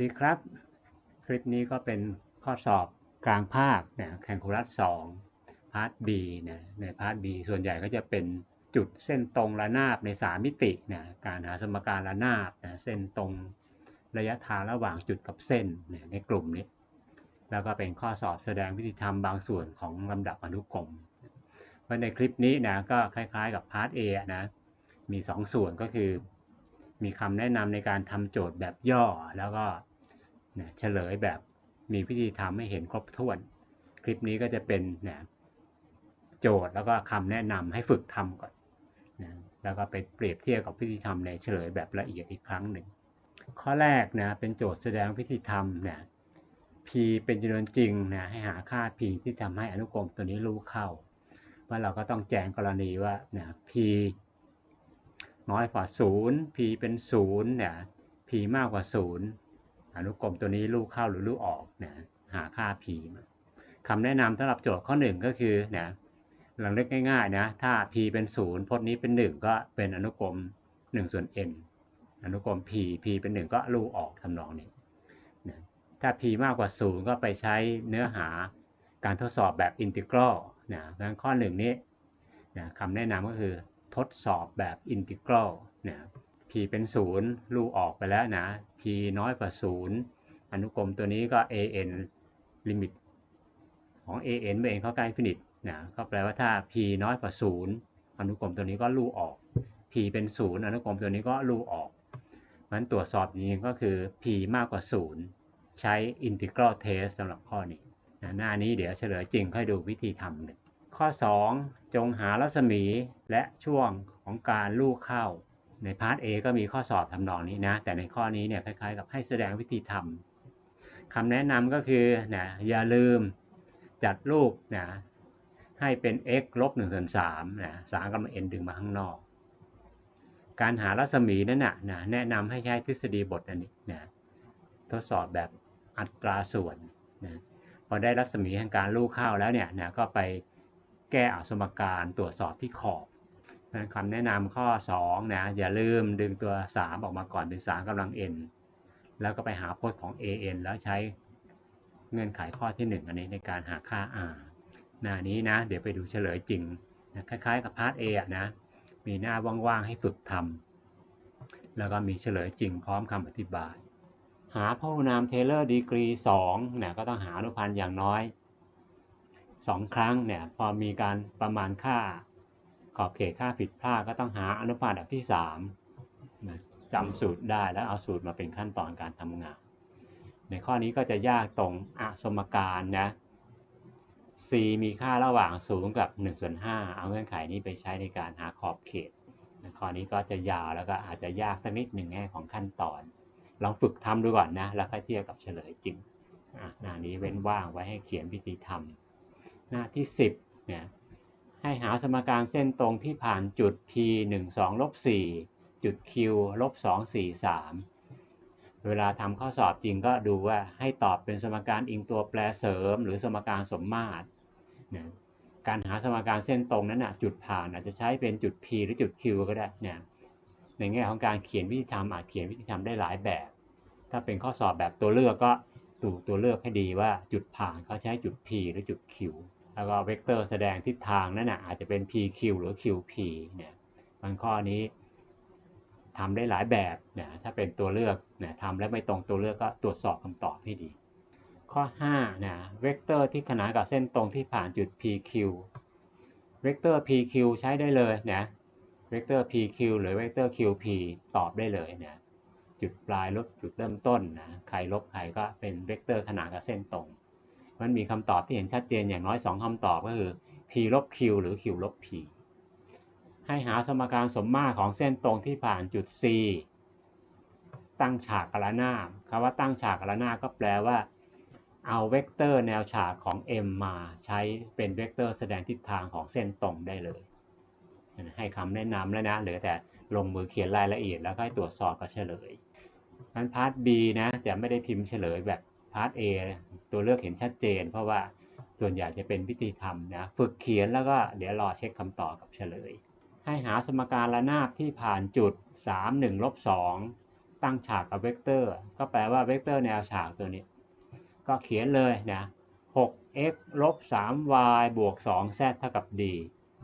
สวัสดีครับ คลิปนี้ก็เป็นข้อสอบกลางภาคนะแข่งคูลัสสองพาร์ท B นะในพาร์ท B ส่วนใหญ่ก็จะเป็นจุดเส้นตรงระนาบใน3มิตินะการหาสมการระนาบนะเส้นตรงระยะทางระหว่างจุดกับเส้นนะในกลุ่มนี้ แล้วก็เป็นข้อสอบแสดงวิธีทำบางส่วนของลำดับอนุกรมเพราะในคลิปนี้นะก็คล้ายๆกับพาร์ท A นะมี2ส่วนก็คือมีคำแนะนำในการทำโจทย์แบบย่อแล้วก็ นะเฉลยแบบมีวิธีทำให้เห็นครบถ้วน คลิปนี้ก็จะเป็นนะโจทย์แล้วก็คำแนะนำให้ฝึกทำก่อนนะแล้วก็ไปเปรียบเทียบกับวิธีทำในเฉลยแบบละเอียดอีกครั้งหนึ่ง ข้อแรกนะเป็นโจทย์แสดงวิธีทำนะ p เป็นจำนวนจริงนะให้หาค่า p ที่ทำให้อนุกรมตัวนี้รู้เข้า ว่าเราก็ต้องแจ้งกรณีว่านะ p น้อยกว่า 0 p เป็น0นี่ย p มากกว่า 0 อนุกรมตัวนี้ลูกเข้าหรือลูกออกนะหาค่า p มาคำแนะนำสำหรับโจทย์ข้อ1ก็คือนะลองนึกง่ายๆนะถ้า p เป็น0พจน์นี้เป็น1ก็เป็นอนุกรม1ส่วน n อนุกรม p p เป็น1ก็ลูกออกทำนองนี้นะถ้า p มากกว่า0ก็ไปใช้เนื้อหาการทดสอบแบบอินทิกรัลนะดังนั้นข้อ1นี้นะคำแนะนำก็คือทดสอบแบบอินทิกรัลนะ p เป็น0ลูกออกไปแล้วนะ p น้อยกว่า0อนุกรมตัวนี้ก็ an ลิมิตของ an เมื่อ n เข้าใกล้ฟินิตนะก็แปลว่าถ้า p น้อยกว่า0อนุกรมตัวนี้ก็ลูกออก p เป็น0อนุกรมตัวนี้ก็ลูกออกมันตรวจสอบจริงๆก็คือ p มากกว่า0ใช้ integral test สำหรับข้อนี้นะหน้านี้เดี๋ยวเฉลยจริงค่อยดูวิธีทำหนึ่งข้อ 2 จงหารัศมีและช่วงของการลูกเข้า ในพาร์ท A ก็มีข้อสอบทำนองนี้นะ แต่ในข้อนี้เนี่ยคล้ายๆ กับให้แสดงวิธีทำคำแนะนำก็คือนะอย่าลืมจัดลูกนะให้เป็น x ลบ1ส่วน3นะสามกำลัง n ดึงมาข้างนอก การหารัศมีนั้นนะนะแนะนำให้ใช้ทฤษฎีบทอันนี้นะทดสอบแบบอัตราส่วนนะพอได้รัศมีแห่งการลูกเข้าแล้วเนี่ยนะก็ไปแก้อสมการตรวจสอบที่ขอบ คำแนะนำข้อ2นะอย่าลืมดึงตัว 3 ออกมาก่อนเป็น3กำลัง n แล้วก็ไปหาพจน์ของ an แล้วใช้เงื่อนไขข้อที่ 1 อันนี้ในการหาค่า r หน้านี้นะ เดี๋ยวไปดูเฉลยจริงนะคล้ายๆกับพาร์ท A อะนะ มีหน้าว่างๆให้ฝึกทำแล้วก็มีเฉลยจริงพร้อมคำอธิบาย หาพหุนามเทเลอร์ดีกรี2เนี่ยก็ต้องหาอนุพันธ์อย่างน้อย 2 ครั้งเนี่ยพอมีการประมาณค่า อบเขตค่าผิดพลาดก็ต้องหาอนุพันธ์แบบที่3นะจำสูตรได้แล้วเอาสูตรมาเป็นขั้นตอนการทำงาน ในข้อนี้ก็จะยากตรงอสมการนะ c มีค่าระหว่าง0กับ1ส่วน5เอาเงื่อนไขนี้ไปใช้ในการหาขอบเขตข้อนี้ก็จะยาวแล้วก็อาจจะยากสักนิดหนึ่งแง่ของขั้นตอน ลองฝึกทำดูก่อนนะ แล้วค่อยเทียบกับเฉลยจริงหน้านี้เว้นว่างไว้ให้เขียนวิธีทำหน้าที่ 10เนี่ย ให้หาสมการเส้นตรงที่ผ่านจุด p 1 2ลบ4จุด q ลบ2 4 3 เวลาทำข้อสอบจริงก็ดูว่าให้ตอบเป็นสมการอิงตัวแปรเสริม หรือสมการสมมาตรนะการหาสมการเส้นตรงนั้นนะจุดผ่านอาจจะใช้เป็นจุด P หรือจุด Q ก็ได้นะในแง่ของการเขียนวิธีทำอาจเขียนวิธีทำได้หลายแบบ ถ้าเป็นข้อสอบแบบตัวเลือกก็ดูตัวเลือกให้ดีว่าจุดผ่านเขาใช้จุด P หรือจุด Q แล้วก็เวกเตอร์แสดงทิศทางนั้นนะอาจจะเป็น PQ หรือ QP เนี่ยบางข้อนี้ทำได้หลายแบบนะถ้าเป็นตัวเลือกนะทำแล้วไม่ตรงตัวเลือกก็ตรวจสอบคำตอบให้ดี ข้อ5นะเวกเตอร์ที่ขนานกับเส้นตรงที่ผ่านจุด PQ เวกเตอร์ PQ ใช้ได้เลยนะเวกเตอร์ PQ หรือเวกเตอร์ QP ตอบได้เลยนะจุดปลายลบจุดเริ่มต้นนะใครลบใครก็เป็นเวกเตอร์ขนานกับเส้นตรง มันมีคำตอบที่เห็นชัดเจนอย่างน้อย 2คำตอบก็คือ P ลบ Q หรือ Q ลบ P ให้หาสมการสมมาตรของเส้นตรงที่ผ่านจุด C ตั้งฉากกระนาบคำว่าตั้งฉากกระนาบก็แปลว่า เอาเวกเตอร์แนวฉากของ m มาใช้เป็นเวกเตอร์แสดงทิศทางของเส้นตรงได้เลย ให้คำแนะนำแล้วนะเหลือแต่ลงมือเขียนรายละเอียดแล้วก็ให้ตรวจสอบกับเฉลยนั้นพาร์ท B นะจะไม่ได้พิมพ์เฉลยแบบ พาร์ท A ตัวเลือกเห็นชัดเจน เพราะว่าส่วนใหญ่จะเป็นวิธีทำนะฝึกเขียนแล้วก็เดี๋ยวรอเช็คคำตอบกับเฉลย ให้หาสมการระนาบที่ผ่านจุด 3 1ลบ2ตั้งฉากกับเวกเตอร์ ก็แปลว่าเวกเตอร์แนวฉากตัวนี้ ก็เขียนเลยนะ 6x ลบ 3y บวก 2z เท่ากับ d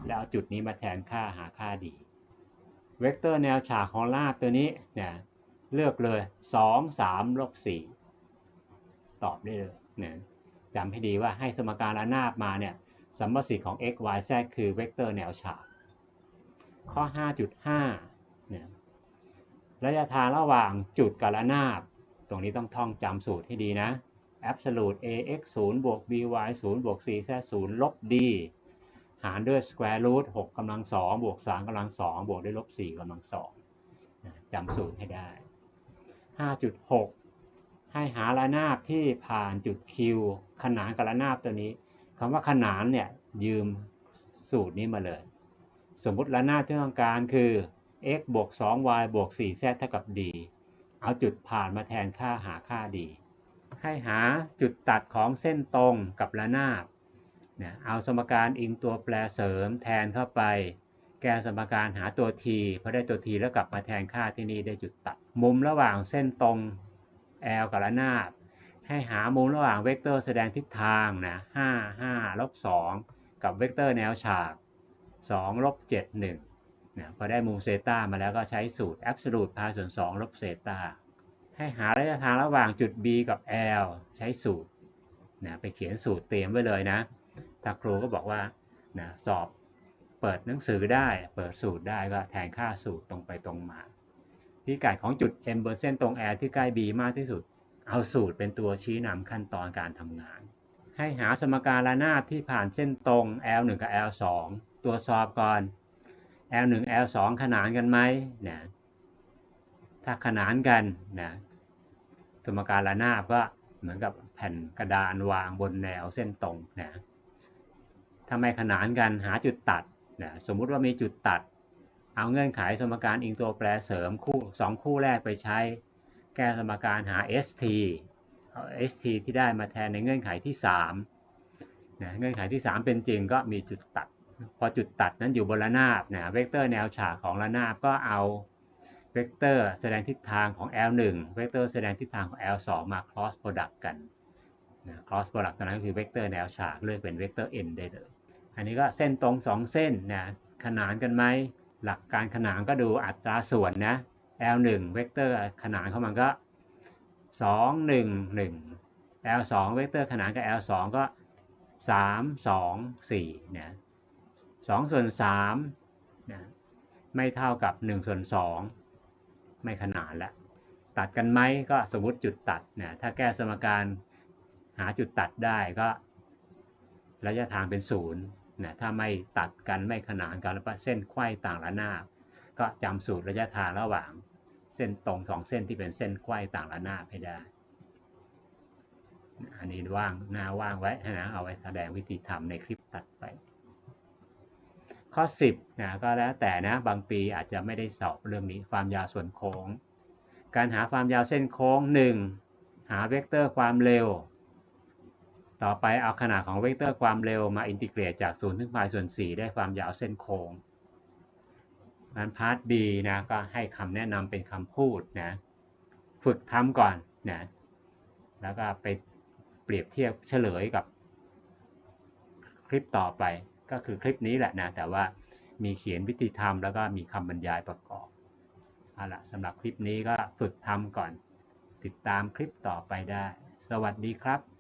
แล้วจุดนี้มาแทนค่าหาค่า d เวกเตอร์แนวฉากของราบตัวนี้เนะเลือกเลย 2 3ลบ4 ตอบได้เลยนะจำให้ดีว่าให้สมการระนาบมาเนี่ยสมประสิทธิ์ของ x y z คือเวกเตอร์แนวฉาก ข้อ 5.5เนี่ยระยะทางระหว่างจุดกับระนาบ ตรงนี้ต้องท่องจำสูตรให้ดีนะ absolute ax 0บวก by 0บวก cz 0ลบ d หารด้วย square root 6กำลัง2บวก3กำลัง2บวกด้วยลบ4กำลัง2จำสูตรให้ได้ 5.6 ให้หาระนาบที่ผ่านจุด Q ขนานกับระนาบตัวนี้คำว่าขนานเนี่ยยืมสูตรนี้มาเลย สมมุติระนาบที่ต้องการคือ x บวก 2y บวก 4z เท่ากับ d เอาจุดผ่านมาแทนค่าหาค่า d ให้หาจุดตัดของเส้นตรงกับระนาบเนี่ยเอาสมการอิงตัวแปรเสริมแทนเข้าไป แก้สมการหาตัว t พอได้ตัว t แล้วกลับมาแทนค่าที่นี่ได้จุดตัด มุมระหว่างเส้นตรง l กับระนาบ ให้หามุมระหว่างเวกเตอร์แสดงทิศทางนะ5 5ลบ2กับเวกเตอร์แนวฉาก2ลบ7 1นะพอได้มุมเซตามาแล้วก็ใช้สูตร absolute พาส่วน2ลบเซตาให้หาระยะทางระหว่างจุด B กับ L ใช้สูตรนะไปเขียนสูตรเตรียมไว้เลยนะถ้าครูก็บอกว่านะสอบเปิดหนังสือได้ เปิดสูตรได้ก็แทนค่าสูตรตรงไปตรงมา พิกัดของจุด M บนเส้นตรง L ที่ใกล้ B มากที่สุด เอาสูตรเป็นตัวชี้นำขั้นตอนการทำงาน ให้หาสมการระนาบที่ผ่านเส้นตรง L1 กับ L2 ตรวสอบก่อน L1 L2 ขนานกันไหมนะถ้าขนานกันนะสมการระนาบก็เหมือนกับแผ่นกระดานวางบนแนวเส้นตรงนะถ้าไม่ขนานกันหาจุดตัดนะสมมุติว่ามีจุดตัด เอาเงื่อนไขสมการอิงตัวแปรเสริมคู่สองคู่แรกไปใช้ แก้สมการหา st เอา st ที่ได้มาแทนในเงื่อนไขที่3นะเงื่อนไขที่ 3 เป็นจริงก็มีจุดตัด พอจุดตัดนั้นอยู่บนระนาบนะเวกเตอร์แนวฉากของระนาบก็เอาเวกเตอร์แสดงทิศทางของ L1 เวกเตอร์แสดงทิศทางของ L2 มา cross product กันนะ cross product ตอนนั้นก็คือเวกเตอร์แนวฉากเลือกเป็นเวกเตอร์ n ได้เลย อันนี้ก็เส้นตรง 2 เส้นนะขนานกันไหม หลักการขนานก็ดูอัตราส่วนนะ L1 เวกเตอร์ขนานเข้ามันก็ 2 1 1 L2 เวกเตอร์ขนานกับ L2 ก็ 3 2 4เนี่ย2ส่วน3นะไม่เท่ากับ 1 ส่วน 2 ไม่ขนานแล้วตัดกันไหมก็สมมติจุดตัดนะถ้าแก้สมการหาจุดตัดได้ก็ ระยะทางเป็นศูนย์ นะถ้าไม่ตัดกันไม่ขนานกันแล้วเส้นไขว้ต่างระนาบก็จำสูตรระยะทางระหว่าง เส้นตรงสองเส้นที่เป็นเส้นไขว้ต่างระนาบให้ได้ อันนี้ว่างหน้าว่างไว้นะเอาไว้แสดงวิธีทำในคลิปตัดไป ข้อ 10นะก็แล้วแต่นะบางปีอาจจะไม่ได้สอบเรื่องนี้ความยาวส่วนโค้ง การหาความยาวเส้นโค้ง 1 หาเวกเตอร์ความเร็ว ต่อไปเอาขนาดของเวกเตอร์ความเร็วมาอินทิเกรตจาก0ถึง π ส่วน 4 ได้ความยาวเส้นโค้งมันพาร์ท B นะก็ให้คำแนะนำเป็นคำพูดนะฝึกทำก่อนนะแล้วก็ไปเปรียบเทียบเฉลยกับคลิปต่อไปก็คือคลิปนี้แหละนะแต่ว่ามีเขียนวิธีทำแล้วก็มีคำบรรยายประกอบเอาละสำหรับคลิปนี้ก็ฝึกทำก่อน ติดตามคลิปต่อไปได้ สวัสดีครับ